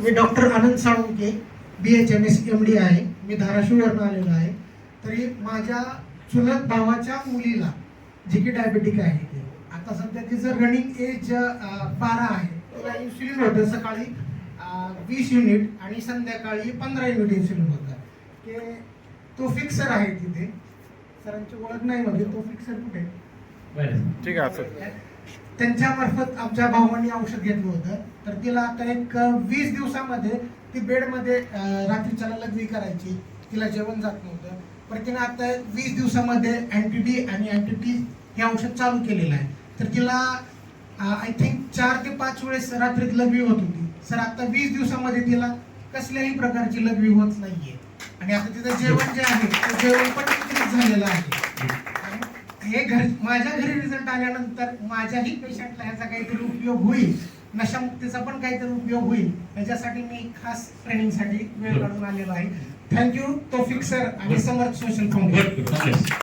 मी doctor Anand Salunke B H M S M D आहे. मी धाराशिववरून आलेलो आहे. तरी माझ्या चुलत भावाच्या मुलीला जी की डायबेटिक आहे ती. आता सध्या तिचं रनिंग एज बारा आहे. तिला इन्सुलिन होतं. सकाळी वीस युनिट आणि संध्याकाळी पंधरा युनिट इन्सुलिन होतं. की तो फिक्सर आहे तिथे. सरांची ओळख नाही म्हणजे तो फिक्सर कुठे ठीक आहे त्यांच्यामार्फत आमच्या भावांनी औषध घेतलं होतं. तर तिला आता एक वीस दिवसामध्ये ती बेडमध्ये रात्रीच्याला लघवी करायची. तिला जेवण जात नव्हतं. पण तिने आता वीस दिवसामध्ये अँटी डी आणि अँटी टी हे औषध चालू केलेलं आहे. तर तिला आय थिंक चार ते पाच वेळेस रात्रीत लघवी होत होती. सर आता वीस दिवसामध्ये तिला कसल्याही प्रकारची लघवी होत नाहीये. आणि आता तिचं जेवण जे आहे ते जेवण पण झालेलं आहे. आणि हे घर माझ्या घरी रिझल्ट आल्यानंतर माझ्याही पेशंटला ह्याचा काहीतरी उपयोग होईल. नशामुक्तीचा पण काहीतरी उपयोग होईल. याच्यासाठी मी खास ट्रेनिंगसाठी वेळ काढून आलेलो आहे. थँक्यू तोफिक सर आणि समर्थ सोशल फाउंडेशन.